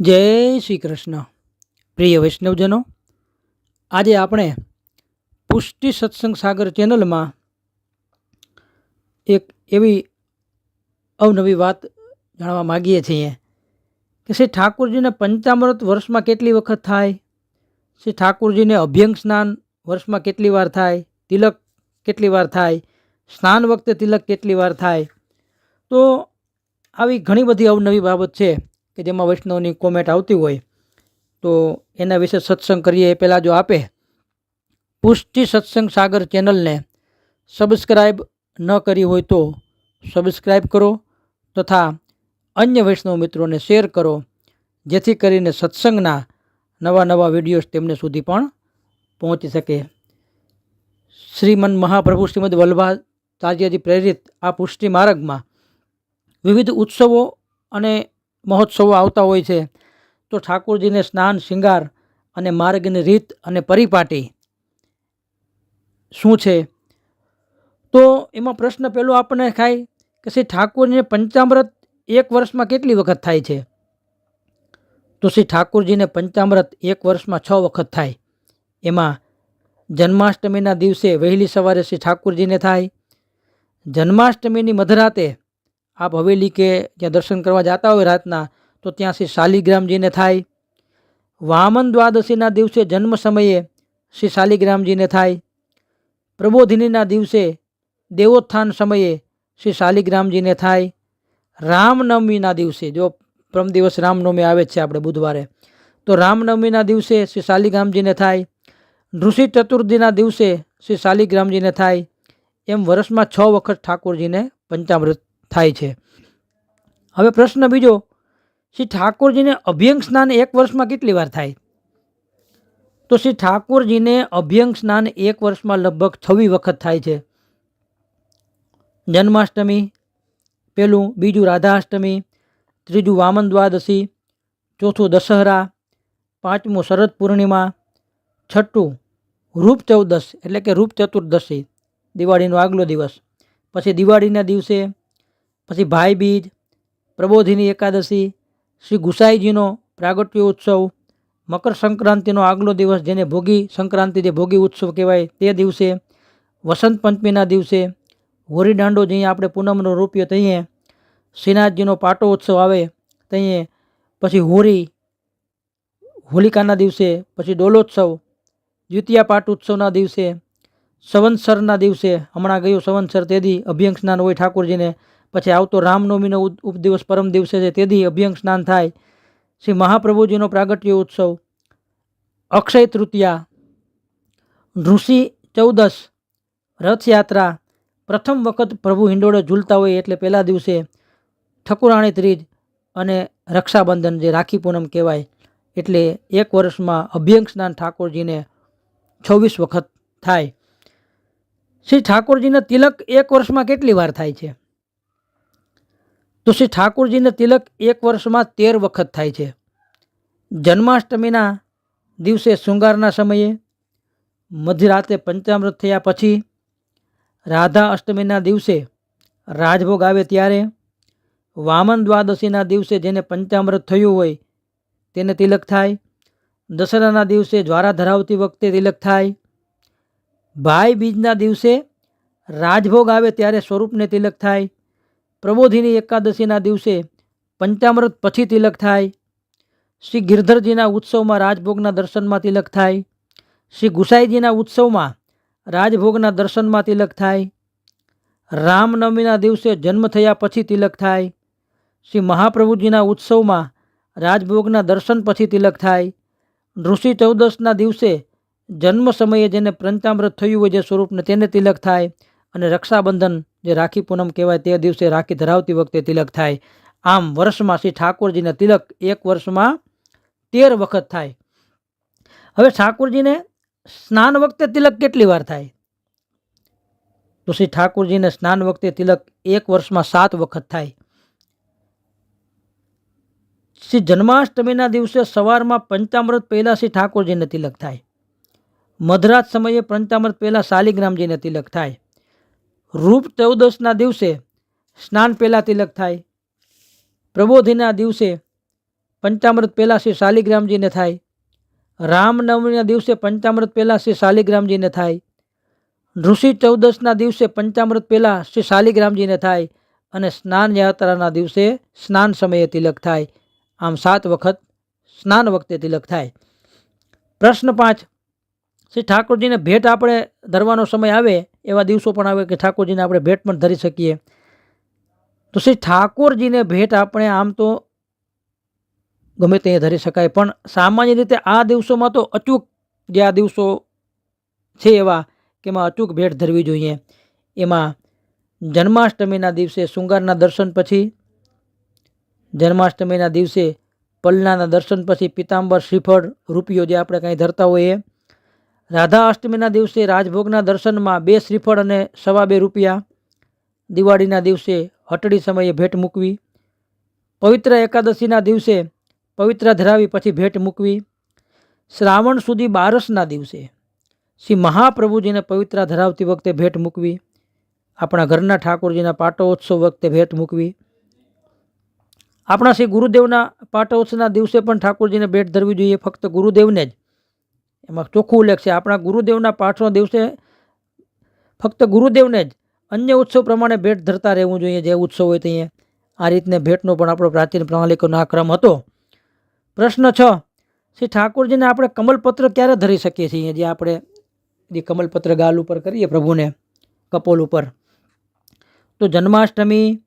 જય શ્રી કૃષ્ણ. પ્રિય વૈષ્ણવજનો, આજે આપણે પુષ્ટિ સત્સંગ સાગર ચેનલમાં એક એવી અવનવી વાત જાણવા માગીએ છીએ કે શ્રી ઠાકોરજીને પંચામૃત વર્ષમાં કેટલી વખત થાય? શ્રી ઠાકોરજીને અભ્યંગ સ્નાન વર્ષમાં કેટલી વાર થાય? તિલક કેટલી વાર થાય? સ્નાન વખતે તિલક કેટલી વાર થાય? તો આવી ઘણી બધી અવનવી બાબત છે. કે જેમાં વૈષ્ણવની કોમેન્ટ આવતી હોય, તો એના વિશે સત્સંગ કરીએ એ પહેલાં જો આપે. પુષ્ટિ સત્સંગ સાગર ચેનલને સબસ્ક્રાઈબ ન કરી હોય તો સબસ્ક્રાઈબ કરો તથા અન્ય વૈષ્ણવ મિત્રોને શેર કરો, જેથી કરીને સત્સંગના નવા નવા વિડીયોઝ તેમને સુધી પણ પહોંચી શકે. શ્રીમન મહાપ્રભુ શ્રીમદ વલ્લભાચાર્યજી પ્રેરિત આ પુષ્ટિ માર્ગમાં વિવિધ ઉત્સવો અને મહોત્સવો આવતા હોય છે, તો ઠાકોરજીને સ્નાન, શૃંગાર અને માર્ગની રીત અને પરિપાટી શું છે? તો એમાં પ્રશ્ન પહેલો આપણને થાય કે શ્રી ઠાકોરજીને પંચામૃત એક વર્ષમાં કેટલી વખત થાય છે? તો શ્રી ઠાકોરજીને પંચામૃત એક વર્ષમાં છ વખત થાય. એમાં જન્માષ્ટમીના દિવસે વહેલી સવારે શ્રી ઠાકોરજીને થાય. જન્માષ્ટમીની મધરાતે આપ હવેલી કે જ્યાં દર્શન કરવા જતા હોય રાતના, તો ત્યાં શ્રી શાલિગ્રામજીને થાય. વામન દ્વાદશીના દિવસે જન્મ સમયે શ્રી શાલિગ્રામજીને થાય. પ્રબોધિનીના દિવસે દેવોત્થાન સમયે શ્રી શાલિગ્રામજીને થાય. રામનવમીના દિવસે, જો પ્રમ દિવસ રામનવમી આવે છે આપણે બુધવારે, તો રામનવમીના દિવસે શ્રી શાલિગ્રામજીને થાય. ઋષિ ચતુર્થીના દિવસે શ્રી શાલિગ્રામજીને થાય. એમ વર્ષમાં છ વખત ઠાકોરજીને પંચામૃત થાય છે. હવે પ્રશ્ન બીજો, શ્રી ઠાકોરજીને અભ્યંગ સ્નાન એક વર્ષમાં કેટલી વાર થાય? તો શ્રી ઠાકોરજીને અભ્યંગ સ્નાન એક વર્ષમાં લગભગ છવ્વીસ વખત થાય છે. જન્માષ્ટમી, પેલું, બીજું રાધાષ્ટમી, ત્રીજું વામન દ્વાદશી, ચોથું દશહરા, પાંચમું શરદ પૂર્ણિમા, છઠ્ઠું રૂપ ચૌદશ એટલે કે રૂપ ચતુર્દશી, દિવાળીનો આગલો દિવસ. પછી દિવાળીના દિવસે પછી ભાઈ બીજ, પ્રબોધિની એકાદશી, શ્રી ગુસાઈજીનો પ્રાગટ્ય ઉત્સવ, મકર સંક્રાંતિનો આગલો દિવસ જેને ભોગી સંક્રાંતિ જે ભોગી ઉત્સવ કહેવાય તે દિવસે, વસંત પંચમીના દિવસે, હોળી દાંડો જ્યાં આપણે પૂનમનો રૂપિયો તઈએ, શ્રીનાથજીનો પાટો ઉત્સવ આવે તઈએ, પછી હોળી, હોલિકાના દિવસે, પછી ડોલોત્સવ દ્વિતીયા પાટ ઉત્સવના દિવસે, સંવત્સરના દિવસે, હમણાં ગયું સંવત્સર તેથી અભ્યંગ સ્નાન હોય ઠાકોરજીને પછી આવતો રામનવમીનો ઉપદિવસ પરમ દિવસે છે તેથી અભ્યંગ સ્નાન થાય. શ્રી મહાપ્રભુજીનો પ્રાગટ્ય ઉત્સવ. અક્ષય તૃતીયા. ઋષિ ચૌદસ રથયાત્રા. પ્રથમ વખત પ્રભુ હિંડોળે ઝૂલતા હોય એટલે પહેલા દિવસે ઠકુરાણી ત્રીજ અને રક્ષાબંધન જે રાખી પૂનમ કહેવાય એટલે એક વર્ષમાં અભ્યંગ સ્નાન ઠાકોરજીને છવ્વીસ વખત થાય. શ્રી ઠાકોરજીના તિલક એક વર્ષમાં કેટલી વાર થાય છે? તો શ્રી ઠાકોરજીને તિલક એક વર્ષમાં તેર વખત થાય છે. જન્માષ્ટમીના દિવસે શૃંગારના સમયે મધ્યરાતે પંચામૃત થયા પછી રાધા અષ્ટમીના દિવસે રાજભોગ આવે ત્યારે વામન દ્વાદશીના દિવસે જેને પંચામૃત થયું હોય તેને તિલક થાય. દશેરાના દિવસે જ્વારા ધરાવતી વખતે તિલક થાય. ભાઈ બીજના દિવસે રાજભોગ આવે ત્યારે સ્વરૂપને તિલક થાય. પ્રબોધિની એકાદશીના દિવસે પંચામૃત પછી તિલક થાય. શ્રી ગિરધરજીના ઉત્સવમાં રાજભોગના દર્શનમાં તિલક થાય. શ્રી ગુસાઈજીના ઉત્સવમાં રાજભોગના દર્શનમાં તિલક થાય. રામનવમીના દિવસે જન્મ થયા પછી તિલક થાય. શ્રી મહાપ્રભુજીના ઉત્સવમાં રાજભોગના દર્શન પછી તિલક થાય. ઋષિ ચૌદશના દિવસે જન્મ સમયે જેને પંચામૃત થયું હોય જે સ્વરૂપને તેને તિલક થાય. અને રક્ષાબંધન જે રાખી પૂનમ કહેવાય તે દિવસે રાખી ધરાવતી વખતે તિલક થાય. આમ વર્ષમાં શ્રી ઠાકોરજીને તિલક એક વર્ષમાં તેર વખત થાય. હવે ઠાકોરજીને સ્નાન વખતે તિલક કેટલી વાર થાય? તો શ્રી ઠાકોરજીને સ્નાન વખતે તિલક એક વર્ષમાં સાત વખત થાય. શ્રી જન્માષ્ટમીના દિવસે સવારમાં પંચામૃત પહેલાં શ્રી ઠાકોરજીને તિલક થાય. મધરાત સમયે પંચામૃત પહેલાં શાલિગ્રામજીને તિલક થાય. રૂપ ચૌદશના દિવસે સ્નાન પહેલાં તિલક થાય. પ્રબોધિના દિવસે પંચામૃત પહેલાં શ્રી શાલિગ્રામજીને થાય. રામનવમીના દિવસે પંચામૃત પહેલાં શ્રી શાલિગ્રામજીને થાય. ઋષિ ચૌદસના દિવસે પંચામૃત પહેલાં શ્રી શાલિગ્રામજીને થાય અને સ્નાન યાત્રાના દિવસે સ્નાન સમયે તિલક થાય. આમ સાત વખત સ્નાન વખતે તિલક થાય. પ્રશ્ન પાંચ શ્રી ઠાકોરજીને ભેટ આપણે ધરવાનો સમય આવે, એવા દિવસો પણ આવે કે ઠાકોરજીને આપણે ભેટ પણ ધરી શકીએ. તો શ્રી ઠાકોરજીને ભેટ આપણે આમ તો ગમે તે ધરી શકાય, પણ સામાન્ય રીતે આ દિવસોમાં તો અચૂક જે આ દિવસો છે એવા કે એમાં અચૂક ભેટ ધરવી જોઈએ. એમાં જન્માષ્ટમીના દિવસે શૃંગારના દર્શન પછી, જન્માષ્ટમીના દિવસે પલ્લાના દર્શન પછી પિતાંબર શ્રીફળ રૂપિયો જે આપણે કંઈ ધરતા હોઈએ રાધા અષ્ટમીના દિવસે રાજભોગના દર્શનમાં બે શ્રીફળ અને સવા બે રૂપિયા. દિવાળીના દિવસે હટડી સમયે ભેટ મૂકવી. પવિત્ર એકાદશીના દિવસે પવિત્ર ધરાવી પછી ભેટ મૂકવી. શ્રાવણ સુધી બારસના દિવસે શ્રી મહાપ્રભુજીને પવિત્ર ધરાવતી વખતે ભેટ મૂકવી. આપણા ઘરના ઠાકોરજીના પાટોત્સવ વખતે ભેટ મૂકવી. આપણા શ્રી ગુરુદેવના પાટોત્સવના દિવસે પણ ઠાકોરજીને ભેટ ધરવી જોઈએ. ફક્ત ગુરુદેવને જ. એમાં ચોખ્ખું ઉલ્લેખ છે. આપણા ગુરુદેવના પાઠનો દિવસે ફક્ત ગુરુદેવને જ અન્ય ઉત્સવ પ્રમાણે ભેટ ધરતા રહેવું જોઈએ. જે ઉત્સવ હોય ત્યાં આ રીતને ભેટનો પણ આપણો પ્રાચીન પ્રણાલિકોનો આ ક્રમ હતો. પ્રશ્ન છ. શ્રી ઠાકોરજીને આપણે કમલપત્ર ક્યારે ધરી શકીએ છીએ? જે આપણે જે કમલપત્ર ગાલ ઉપર કરીએ પ્રભુને, કપોલ ઉપર. તો જન્માષ્ટમી,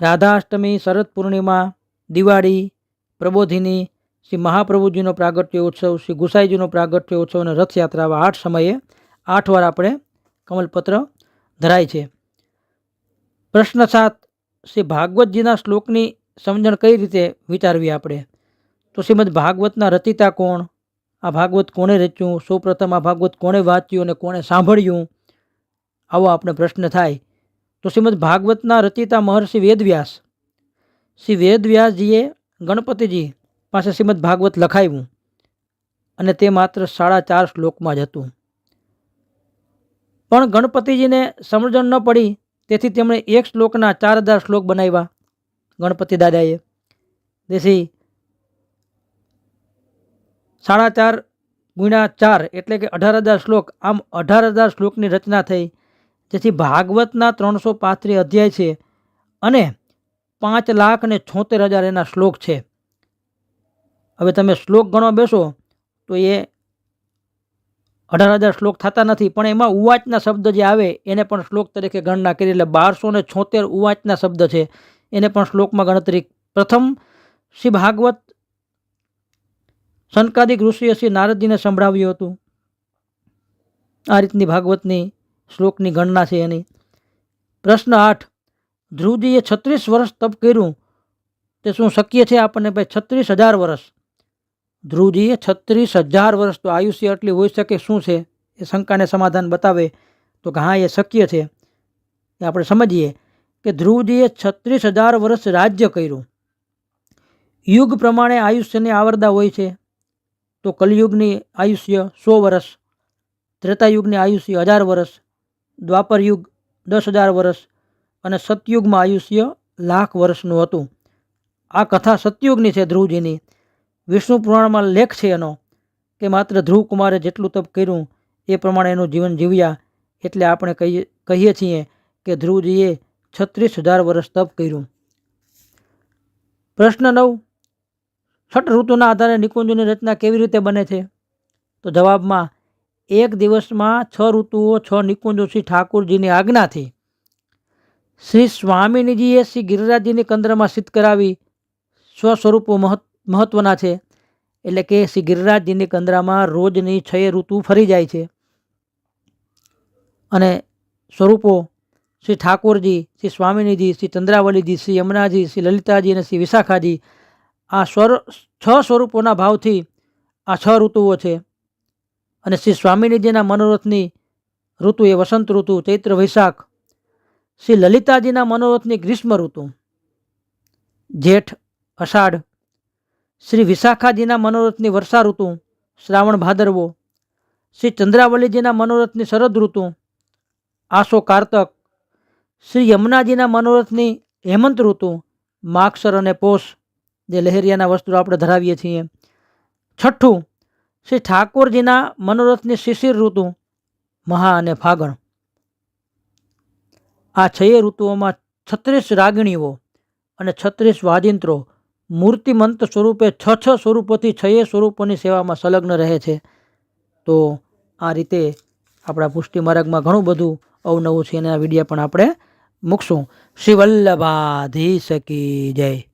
રાધાષ્ટમી, શરદ પૂર્ણિમા, દિવાળી, પ્રબોધિની શ્રી મહાપ્રભુજીનો પ્રાગટ્ય ઉત્સવ, શ્રી ગુસાઈજીનો પ્રાગટ્ય ઉત્સવ અને રથયાત્રા આવા આઠ સમયે આઠ વાર આપણે કમલપત્ર ધરાય છે. પ્રશ્ન સાત, શ્રી ભાગવતજીના શ્લોકની સમજણ કઈ રીતે વિચારવી આપણે? તો શ્રીમદ ભાગવતના રચિતા કોણ? આ ભાગવત કોણે રચ્યું? સૌપ્રથમ આ ભાગવત કોણે વાંચ્યું અને કોણે સાંભળ્યું? આવો આપણે પ્રશ્ન થાય. તો શ્રીમદ ભાગવતના રચિતા મહર્ષિ વેદવ્યાસ. શ્રી વેદવ્યાસજીએ ગણપતિજી પાસે શ્રીમદ ભાગવત લખાવ્યું અને તે માત્ર સાડા ચાર શ્લોકમાં જ હતું. પણ ગણપતિજીને સમજણ ન પડી, તેથી તેમણે એક શ્લોકના ચાર હજાર શ્લોક બનાવ્યા. ગણપતિ દાદાએ. તેથી સાડા ચાર ગુણ્યા ચાર એટલે કે અઢાર હજાર શ્લોક, આમ અઢાર હજાર શ્લોકની રચના થઈ, જેથી ભાગવતના ત્રણસો પાંત્રીસ અધ્યાય છે અને પાંચ લાખ ને છોતેર હજાર એના શ્લોક છે. હવે તમે શ્લોક ગણવા બેસો, તો એ અઢાર હજાર શ્લોક થતા નથી, પણ એમાં ઉવાચના શબ્દ જે આવે, એને પણ શ્લોક તરીકે ગણના કરી એટલે બારસો ને છોતેર ઉવાચના શબ્દ છે. એને પણ શ્લોકમાં ગણતરી પ્રથમ શ્રી ભાગવત સંકાદિક ઋષિએ શ્રી નારદજીને સંભળાવ્યું હતું. આ રીતની ભાગવતની શ્લોકની ગણના છે એની. પ્રશ્ન આઠ, ધ્રુવજીએ છત્રીસ વર્ષ તપ કર્યું, તે શું શક્ય છે આપણને? ભાઈ, છત્રીસ હજાર વર્ષ. ધ્રુવજીએ છત્રીસ હજાર વર્ષ તો આયુષ્ય એટલી હોઈ શકે શું છે? એ શંકાને સમાધાન બતાવે તો હા, એ શક્ય છે. એ આપણે સમજીએ કે ધ્રુવજીએ છત્રીસ હજાર વર્ષ રાજ્ય કર્યું. યુગ પ્રમાણે આયુષ્યની આવરદા હોય છે. તો કલયુગની આયુષ્ય સો વર્ષ, ત્રેતાયુગની આયુષ્ય હજાર વર્ષ દ્વાપર યુગ દસ હજાર વર્ષ અને સતયુગમાં આયુષ્ય લાખ વર્ષનું હતું. આ કથા સતયુગની છે ધ્રુવજીની. વિષ્ણુ પુરાણમાં લેખ છે એનો કે માત્ર ધ્રુવકુમારે જેટલું તપ કર્યું એ પ્રમાણે એનું જીવન જીવ્યા એટલે આપણે કહીએ કહીએ છીએ કે ધ્રુવજીએ છત્રીસ હજાર વર્ષ તપ કર્યું. પ્રશ્ન નવ, છઠ ઋતુના આધારે નિકુંજોની રચના કેવી રીતે બને છે? તો જવાબમાં, એક દિવસમાં છ ઋતુઓ, છ નિકુંજો શ્રી ઠાકુરજીની આજ્ઞાથી. શ્રી સ્વામિનીજીએ શ્રી ગિરિરાજજીની કંદરમાં સિદ્ધ કરાવી સ્વસ્વરૂપો મહત્વ મહત્ત્વના છે. એટલે કે શ્રી ગિરિરાજજીની કંદરામાં રોજની છ ઋતુ ફરી જાય છે. અને સ્વરૂપો શ્રી ઠાકોરજી, શ્રી સ્વામિનીજી, શ્રી ચંદ્રાવલીજી, શ્રી યમુનાજી, શ્રી લલિતાજી અને શ્રી વિશાખાજી આ સ્વર, છ સ્વરૂપોના ભાવથી આ છ ઋતુઓ છે. અને શ્રી સ્વામિનીજીના મનોરથની ઋતુ એ વસંત ઋતુ, ચૈત્ર વૈશાખ, શ્રી લલિતાજીના મનોરથની ગ્રીષ્મ ઋતુ, જેઠ, અષાઢ શ્રી વિશાખાજીના મનોરથની વર્ષા ઋતુ શ્રાવણ ભાદરવો, શ્રી ચંદ્રાવલીજીના મનોરથની શરદ ઋતુ આસો કારતક, શ્રી યમુનાજીના મનોરથની હેમંત ઋતુ માગસર અને પોષ જે લહેરિયાના વસ્ત્રો આપણે ધરાવીએ છીએ. છઠ્ઠું, શ્રી ઠાકોરજીના મનોરથની શિશિર ઋતુ મહા અને ફાગણ. આ છયે ઋતુઓમાં છત્રીસ રાગિણીઓ અને છત્રીસ વાજિંત્રો મૂર્તિમંત સ્વરૂપે છ છ સ્વરૂપોથી છયે સ્વરૂપોની સેવામાં સંલગ્ન રહે છે. તો આ રીતે આપણા પુષ્ટિ માર્ગમાં ઘણું બધું અવનવું છે અને આ વીડિયો પણ આપણે મૂકશું. શ્રી શકી જય.